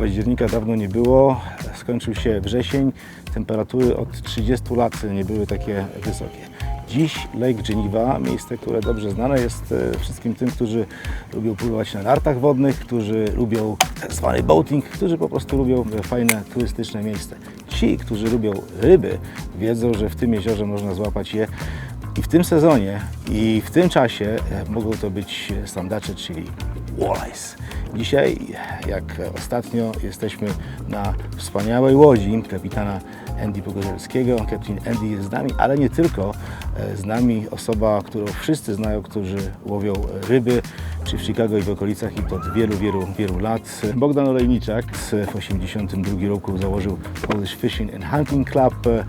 Października dawno nie było, skończył się wrzesień, temperatury od 30 lat nie były takie wysokie. Dziś Lake Geneva, miejsce, które dobrze znane jest e, wszystkim tym, którzy lubią pływać na nartach wodnych, którzy lubią tak zwany boating, którzy po prostu lubią fajne turystyczne miejsce. Ci, którzy lubią ryby, wiedzą, że w tym jeziorze można złapać je i w tym sezonie i w tym czasie e, mogą to być sandacze, czyli walleyes. Dzisiaj, jak ostatnio, jesteśmy na wspaniałej łodzi kapitana Andy Pogozelskiego. Kapitan Andy jest z nami, ale nie tylko. E, Z nami osoba, którą wszyscy znają, którzy łowią ryby, w Chicago i w okolicach i to od wielu, wielu, wielu lat. Bogdan Olejniczak w 1982 roku założył Polish Fishing and Hunting Club. E,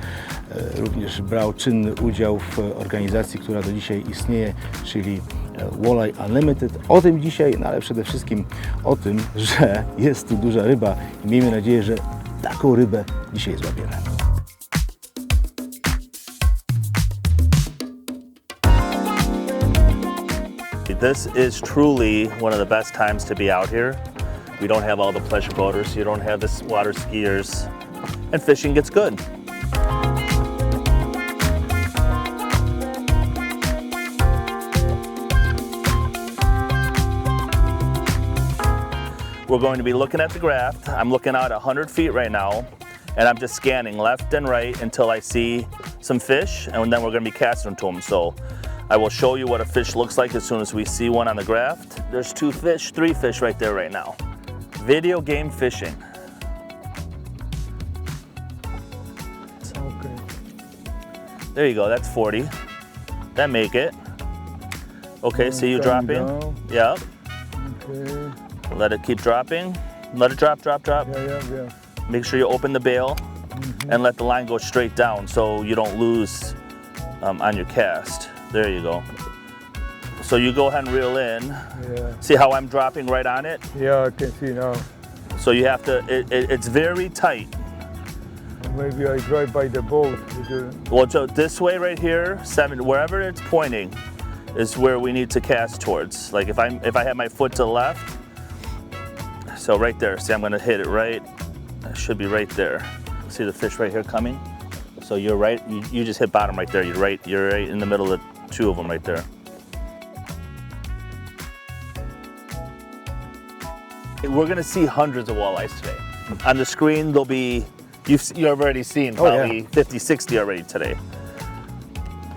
Również brał czynny udział w organizacji, która do dzisiaj istnieje, czyli e, Walleye Unlimited. O tym dzisiaj, no ale przede wszystkim o tym, że jest tu duża ryba i miejmy nadzieję, że taką rybę dzisiaj złapiemy. This is truly one of the best times to be out here. We don't have all the pleasure boaters, you don't have the water skiers, and fishing gets good. We're going to be looking at the graph. I'm looking out 100 feet right now, and I'm just scanning left and right until I see some fish, and then we're going to be casting to them. So I will show you what a fish looks like as soon as we see one on the graft. There's two fish, three fish right there right now. Video game fishing. There you go, that's 40. That make it. Okay, see you dropping? down. Yep. Okay. Let it keep dropping. Let it drop, drop, drop. Yeah, yeah, yeah. Make sure you open the bail and let the line go straight down so you don't lose um, on your cast. There you go. So you go ahead and reel in. Yeah. See how I'm dropping right on it? Yeah, I can see now. So you have to, it, it, it's very tight. Maybe I drive by the boat. Well, so this way right here, seven, wherever it's pointing, is where we need to cast towards. Like if I'm, if I have my foot to the left, so right there. See, I'm gonna hit it right. It should be right there. See the fish right here coming. So you're right. You, you just hit bottom right there. You're right. You're right in the middle of the two of them right there. We're gonna see hundreds of walleyes today. On the screen, there'll be you've you've already seen Oh, yeah. probably 50, 60 already today.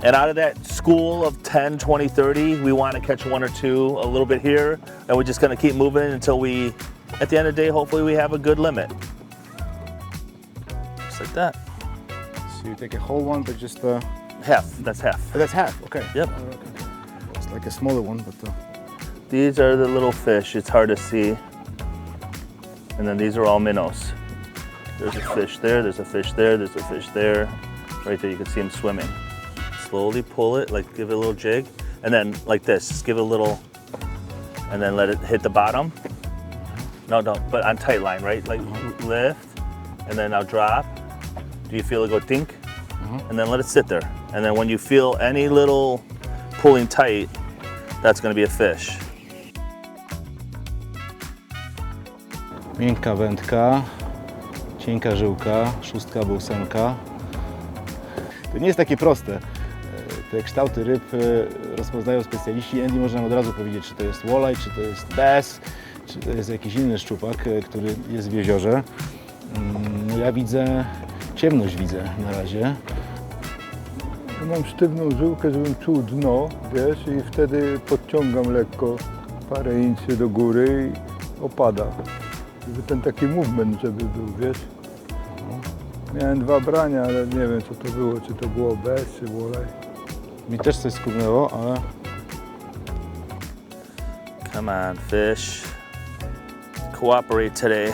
And out of that school of 10, 20, 30, we want to catch one or two a little bit here, and we're just going to keep moving until we, at the end of the day, hopefully we have a good limit. Just like that. So you take a whole one, but just uh, Half, that's half. that's half. Okay. Yep. It's like a smaller one, but uh, These are the little fish, it's hard to see. And then these are all minnows. There's a fish there, there's a fish there, there's a fish there. Right there, you can see them swimming. Slowly pull it, like give it a little jig. And then like this, just give it a little, and then let it hit the bottom. No, no, but on tight line, right? Like lift, and then now drop. Do you feel it go dink? And then let it sit there. And then when you feel any little pulling tight, that's gonna be a fish. miękka wędka, cienka żyłka, szóstka albo. To nie jest takie proste. E, Te kształty ryb e, rozpoznają specjaliści. Andy może nam od razu powiedzieć, czy to jest walleye, czy to jest bass, czy to jest jakiś inny szczupak, e, który jest w jeziorze. Mm, ja widzę, ciemność widzę na razie. Mam sztywną żyłkę, żebym czuł dno, wiesz, i wtedy podciągam lekko parę inczy do góry i opada. Żeby ten taki movement, żeby był, wiesz. Miałem dwa brania, ale nie wiem co to było, czy to było bez, czy wolej. Mi też coś skubnęło, ale Come on, fish. Cooperate today.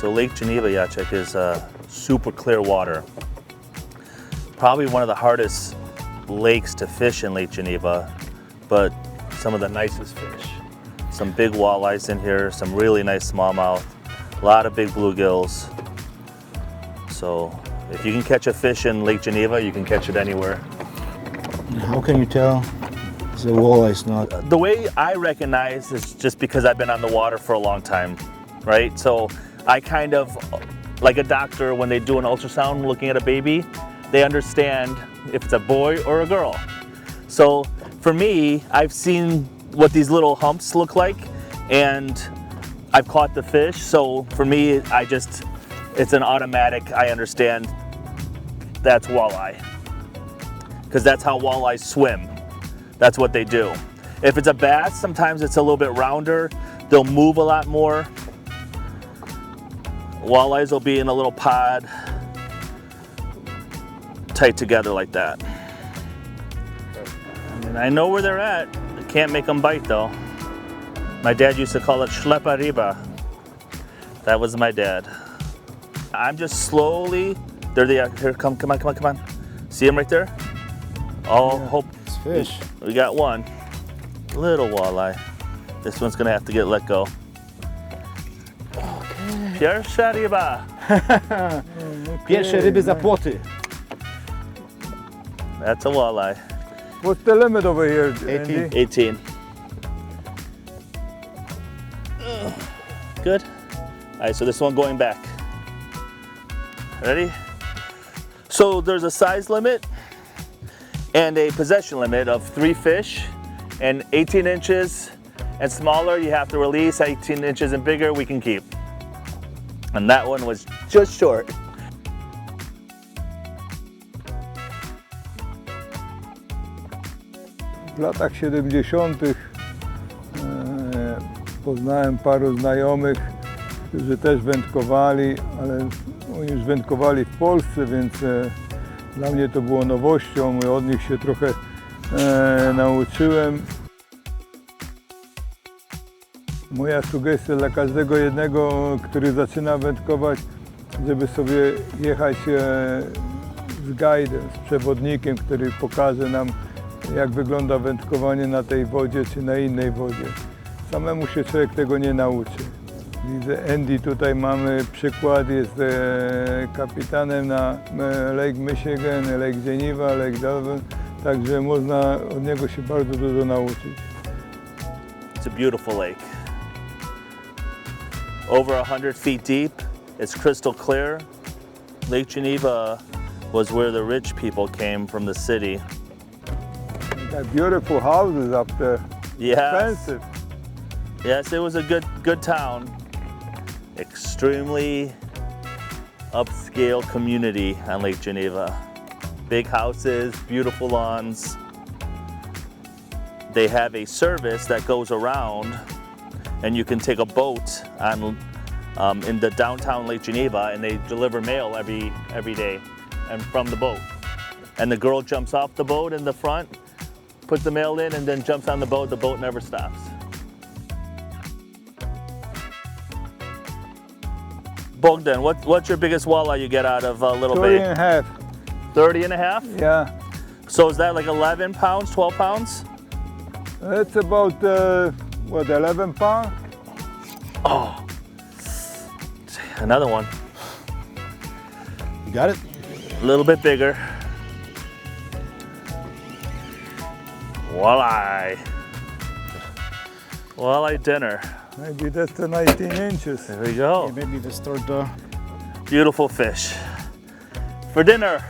So Lake Geneva, Jacek, is uh, super clear water. Probably one of the hardest lakes to fish in Lake Geneva, but some of the nicest fish. Some big walleyes in here, some really nice smallmouth, a lot of big bluegills. So if you can catch a fish in Lake Geneva, you can catch it anywhere. how can you tell the walleye is not the way I recognize is just because I've been on the water for a long time, right? So I kind of, like a doctor, when they do an ultrasound looking at a baby, they understand if it's a boy or a girl. So for me, I've seen what these little humps look like, and I've caught the fish. So for me, I just, it's an automatic, I understand that's walleye. Because that's how walleyes swim. That's what they do. If it's a bass, sometimes it's a little bit rounder. They'll move a lot more. Walleyes will be in a little pod, tight together like that. And I know where they're at. I can't make them bite though. My dad used to call it schleppa riba. That was my dad. I'm just slowly. There they are. Here, come, come on, come on, come on. See them right there? Oh, hope It's fish. we got one. Little walleye. This one's gonna have to get let go. Pierwsza ryba. Pierwsze ryby za płoty. That's a walleye. What's the limit over here, 18. Andy? 18. Good. All right, so this one going back. Ready? So there's a size limit and a possession limit of three fish, and 18 inches and smaller you have to release. 18 inches and bigger we can keep. And that one was just short. W latach 70. e, poznałem paru znajomych, którzy też wędkowali, ale oni już wędkowali w Polsce, więc e, dla mnie to było nowością i od nich się trochę e, nauczyłem. Moja sugestia dla każdego jednego, który zaczyna wędkować, żeby sobie jechać z guidem, z przewodnikiem, który pokaże nam, jak wygląda wędkowanie na tej wodzie czy na innej wodzie. Samemu się człowiek tego nie nauczy. Widzę Andy tutaj mamy przykład, jest e, kapitanem na e, Lake Michigan, Lake Geneva, Lake Delaware, także można od niego się bardzo dużo nauczyć. It's a beautiful lake. Over 100 feet deep. It's crystal clear. Lake Geneva was where the rich people came from the city. Got beautiful houses up there, Yes. expensive. Yes, it was a good good town. Extremely upscale community on Lake Geneva. Big houses, beautiful lawns. They have a service that goes around, and you can take a boat on um, in the downtown Lake Geneva, and they deliver mail every every day, and from the boat. And the girl jumps off the boat in the front, puts the mail in, and then jumps on the boat. The boat never stops. Bogdan, what, what's your biggest walleye you get out of uh, Little Three Bay? and a half, 30 and a half? yeah. So is that like 11 pounds, 12 pounds? It's about, uh, what, 11 pounds? Oh, another one. You got it? A little bit bigger. Walleye. Walleye dinner. Maybe that's the 19 inches. There we go. Maybe we start the... Beautiful fish. For dinner.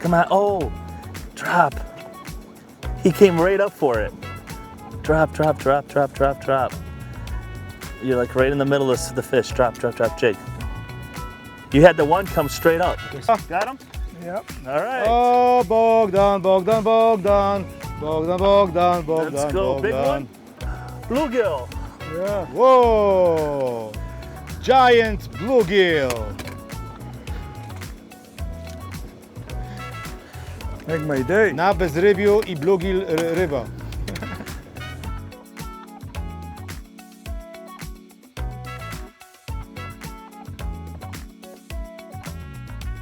Come on. Oh, drop. He came right up for it. Drop, drop, drop, drop, drop, drop. You're like right in the middle of the fish. Drop, drop, drop, jig. You had the one come straight up. Got him? Yep. All right. O, Bogdan, Bogdan, Bogdan. Bogdan, Bogdan, Bogdan, Let's go. Big one. Bluegill. Yeah. Whoa! Giant bluegill. Make my day. Na bezrybiu i bluegill ryba.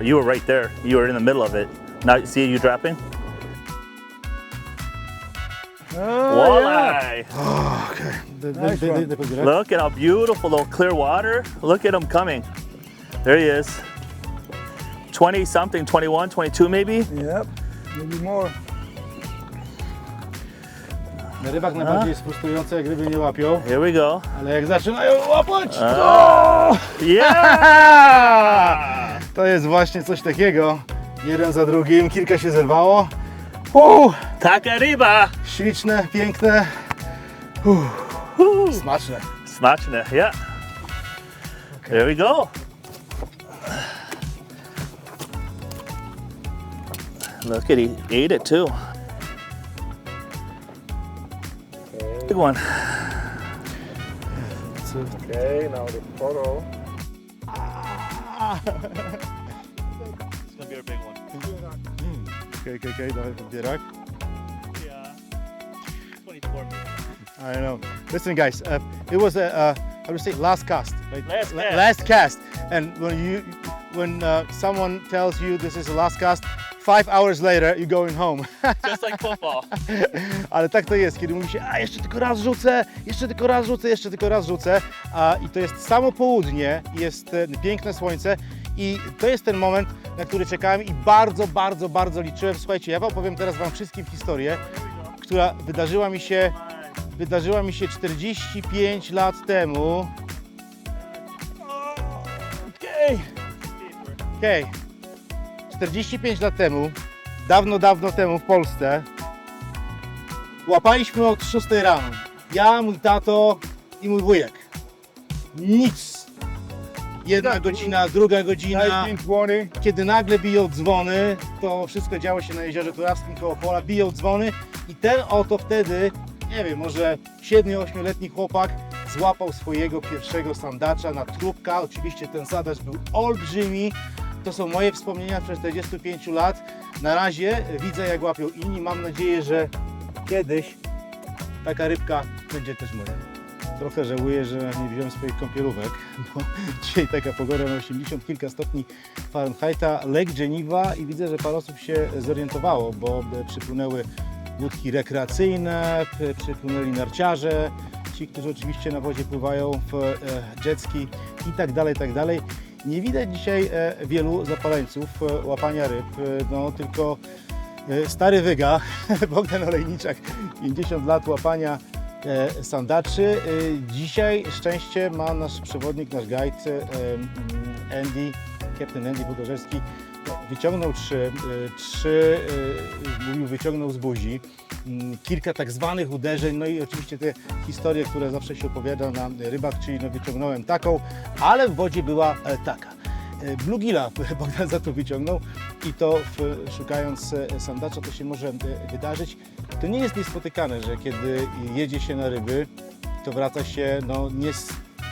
You were right there. You were in the middle of it. Now, you see you dropping? Oh, yeah. Walleye. De- de- Nice de- de- one. de- Look at how beautiful, little clear water. Look at them coming. There he is. 20 something, 21, 22 maybe? Yep, maybe more. Na rybach najbardziej jest frustrujące, jak ryby nie łapią, Here we go. ale jak zaczynają łapać, uh, oh! Yeah! to jest właśnie coś takiego. Jeden za drugim, kilka się zerwało. Uuu, Taka ryba! śliczne, piękne, Uff, smaczne. Smaczne, yeah. There we go. Look at he ate it too. Big one. Okay, now the photo. It's gonna be our big one. Okej, okej, okej, dawaj podbierak. Yeah. 24 minutes. I know. Listen, guys, uh, it was a uh, how do you say last cast, right? Last La- cast. last cast. And when you when uh, someone tells you this is the last cast, five hours later you're going home. Just like football. Ale tak to jest, kiedy mówi się, a jeszcze tylko raz rzucę, jeszcze tylko raz rzucę, jeszcze tylko raz rzucę. A, I to jest samo południe, jest e, piękne słońce i to jest ten moment, na który czekałem i bardzo, bardzo, bardzo liczyłem. Słuchajcie, ja wam opowiem teraz wam wszystkim historię, która wydarzyła mi się, wydarzyła mi się 45 lat temu. Okej. Okej. 45 lat temu, dawno, dawno temu w Polsce, łapaliśmy od 6 rano. Ja, mój tato i mój wujek. Nic. Jedna godzina, druga godzina. 1920. Kiedy nagle biją dzwony, to wszystko działo się na jeziorze Turawskim koło pola, biją dzwony i ten oto wtedy, nie wiem, może 7-8-letni chłopak złapał swojego pierwszego sandacza na trubka. Oczywiście ten sandacz był olbrzymi. To są moje wspomnienia sprzed 45 lat. Na razie widzę jak łapią inni. Mam nadzieję, że kiedyś taka rybka będzie też moja. Trochę żałuję, że nie wziąłem swoich kąpielówek, bo dzisiaj taka pogoda na 80 kilka stopni Fahrenheita, Lake Geneva i widzę, że parę osób się zorientowało, bo przypłynęły łódki rekreacyjne, przypłynęli narciarze, ci, którzy oczywiście na wodzie pływają w e, jetski i tak dalej, tak dalej. Nie widać dzisiaj e, wielu zapaleńców e, łapania ryb, e, no tylko stary wyga, Bogdan Olejniczak, 50 lat łapania sandaczy. Dzisiaj szczęście ma nasz przewodnik, nasz guide Andy, Captain Andy Budorzewski. Wyciągnął trzy, e, trzy e, mówił, wyciągnął z buzi. Mm, Kilka tak zwanych uderzeń, no i oczywiście te historie, które zawsze się opowiada na rybach, czyli no wyciągnąłem taką, ale w wodzie była e, taka. E, Blugila Bogdan za to wyciągnął i to w, szukając e, sandacza to się może wydarzyć. To nie jest niespotykane, że kiedy jedzie się na ryby, to wraca się no, nie z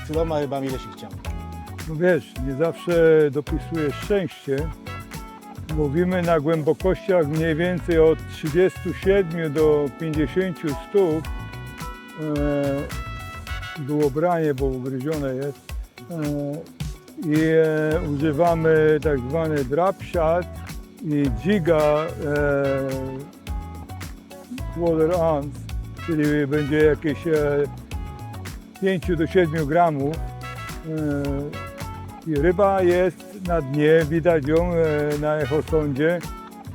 tyloma rybami, ile się chciało. No wiesz, nie zawsze dopisuje szczęście. Mówimy na głębokościach mniej więcej od 37 do 50 stóp. E, było branie, bo ugryzione jest. E, I e, używamy tak zwany drop shot i e, water ounce, czyli będzie jakieś e, 5 do 7 gramów. I ryba jest na dnie, widać ją e, na echosondzie,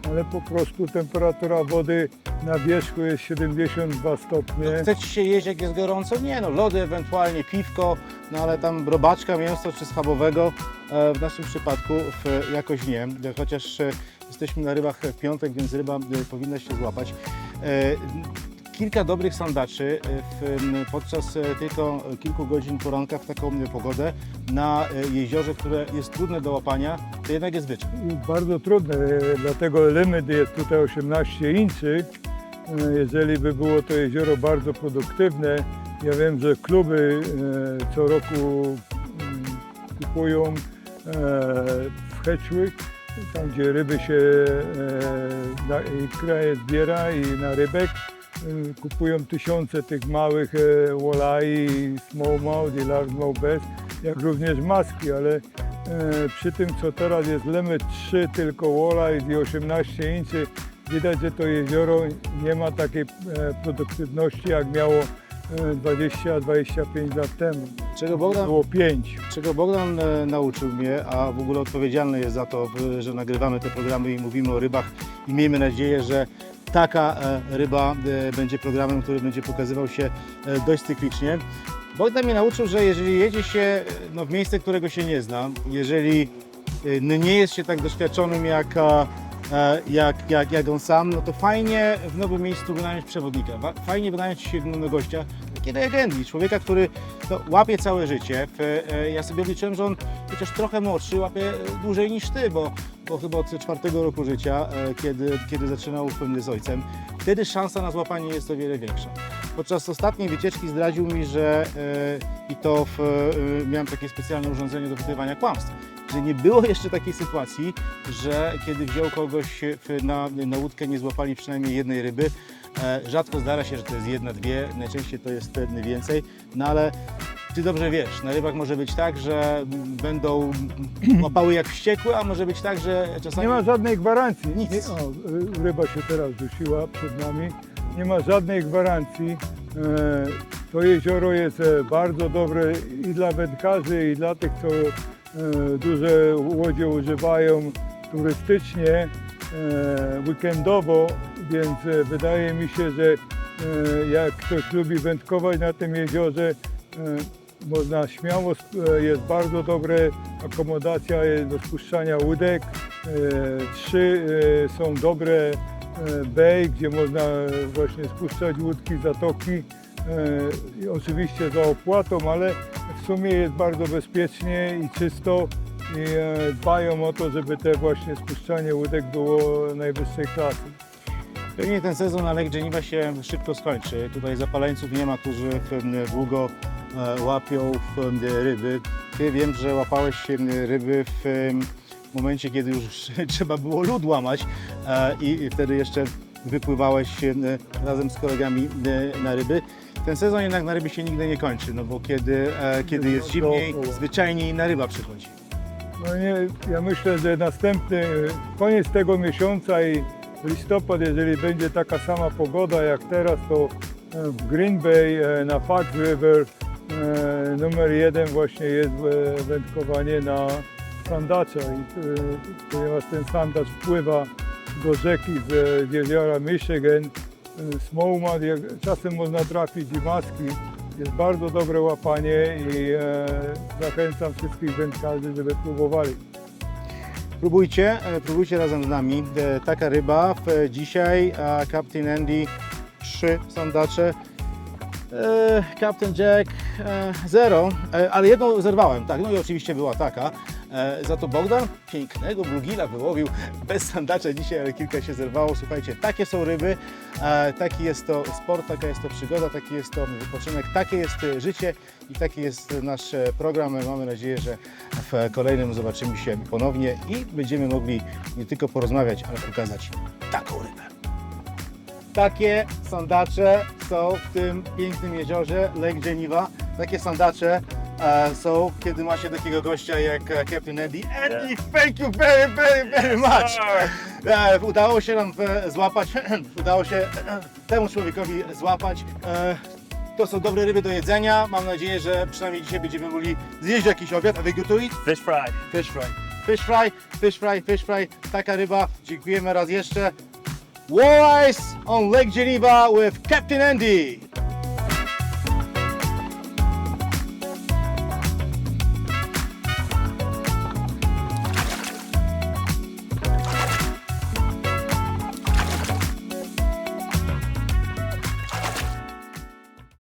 ale po prostu temperatura wody na wierzchu jest 72 stopnie. Chcecie się jeść, jak jest gorąco? Nie, no lody, ewentualnie piwko, no ale tam robaczka, mięso czy schabowego e, w naszym przypadku jakoś nie, chociaż e, jesteśmy na rybach w piątek, więc ryba powinna się złapać. Kilka dobrych sandaczy e, w, podczas e, tylko kilku godzin poranka w taką m, pogodę na jeziorze, które jest trudne do łapania, to jednak jest wyczyn. I Bardzo trudne, dlatego limit jest tutaj 18 inczy. E, Jeżeli by było to jezioro bardzo produktywne, ja wiem, że kluby co roku kupują w Hedgewick, tam gdzie ryby się e, na ikra je zbiera i na rybek. E, Kupują tysiące tych małych e, walleye, smallmouth i largemouth bass, jak również maski, ale e, przy tym co teraz jest limit 3 tylko walleye i 18 inczy, widać, że to jezioro nie ma takiej e, produktywności jak miało 20-25 lat temu. Czego Bogdan, Było 5. czego Bogdan nauczył mnie, a w ogóle odpowiedzialny jest za to, że nagrywamy te programy i mówimy o rybach i miejmy nadzieję, że taka e, ryba e, będzie programem, który będzie pokazywał się e, dość cyklicznie. Bogdan mnie nauczył, że jeżeli jedzie się no, w miejsce, którego się nie zna, jeżeli nie jest się tak doświadczonym jak, jak, jak, jak on sam, no to fajnie w nowym miejscu wynająć przewodnika, fajnie wynająć jednego gościa, takiej legendy, człowieka, który no, łapie całe życie. E, ja sobie obliczyłem, że on chociaż trochę młodszy, łapie e, dłużej niż ty, bo, bo chyba od czwartego roku życia, e, kiedy, kiedy zaczynał film z ojcem, wtedy szansa na złapanie jest o wiele większa. Podczas ostatniej wycieczki zdradził mi, że i to w, miałem takie specjalne urządzenie do wypytywania kłamstw, że nie było jeszcze takiej sytuacji, że kiedy wziął kogoś na, na łódkę, nie złapali przynajmniej jednej ryby. E, rzadko zdarza się, że to jest jedna, dwie, najczęściej to jest e, więcej, no ale ty dobrze wiesz, na rybach może być tak, że będą łapały jak wściekłe, a może być tak, że czasami... Nie ma żadnej gwarancji. Nic. Nie, o, y, ryba się teraz dusiła przed nami. Nie ma żadnej gwarancji. E, To jezioro jest e, bardzo dobre i dla wędkarzy, i dla tych, co duże łodzie używają turystycznie, weekendowo, więc e, wydaje mi się, że e, jak ktoś lubi wędkować na tym jeziorze, e, można śmiało, jest bardzo dobre akomodacja do spuszczania łódek. Trzy są dobre bay, gdzie można właśnie spuszczać łódki, zatoki. I Oczywiście za opłatą, ale w sumie jest bardzo bezpiecznie i czysto i dbają o to, żeby te właśnie spuszczanie łódek było najwyższej klasy. Pewnie ten sezon na Lake Geneva się szybko skończy. Tutaj zapaleńców nie ma, którzy długo e, łapią ryby. Ty wiem, że łapałeś ryby w momencie, kiedy już trzeba było lód łamać e, i wtedy jeszcze wypływałeś em, razem z kolegami e, na ryby. Ten sezon jednak na ryby się nigdy nie kończy, no bo kiedy, kiedy jest zimniej, zwyczajnie inna ryba przychodzi. No nie, ja myślę, że następny koniec tego miesiąca i listopad, jeżeli będzie taka sama pogoda jak teraz, to e, w Green Bay e, na Fox River e, numer jeden właśnie jest wędkowanie na sandacza, I, ponieważ ten sandacz wpływa do rzeki z, jeziora Michigan. Jak, czasem można trafić i maski. Jest bardzo dobre łapanie i zachęcam wszystkich wędkarzy, żeby próbowali. Próbujcie, e, próbujcie razem z nami. E, Taka ryba w, dzisiaj, a Captain Andy 3 sandacze, e, Captain Jack 0, ale jedną zerwałem, tak, no i oczywiście była taka. E, Za to Bogdan pięknego blugila wyłowił bez sandacza dzisiaj, ale kilka się zerwało. Słuchajcie, takie są ryby, e, taki jest to sport, taka jest to przygoda, taki jest to wypoczynek, takie jest e, życie i taki jest nasz e, program. Mamy nadzieję, że w kolejnym zobaczymy się ponownie i będziemy mogli nie tylko porozmawiać, ale pokazać taką rybę. Takie sandacze są w tym pięknym jeziorze Lake Geneva. Takie sandacze e, są, kiedy ma się takiego gościa jak e, Captain Andy. Andy, thank you very, very, very much. E, udało się nam złapać, udało się temu człowiekowi złapać. To są dobre ryby do jedzenia. Mam nadzieję, że przynajmniej dzisiaj będziemy mogli zjeść jakiś obiad. A wy? Fish fry. Fish fry. Fish fry, fish fry, fish fry. Taka ryba. Dziękujemy raz jeszcze. Walleyes on Lake Geneva with Captain Andy.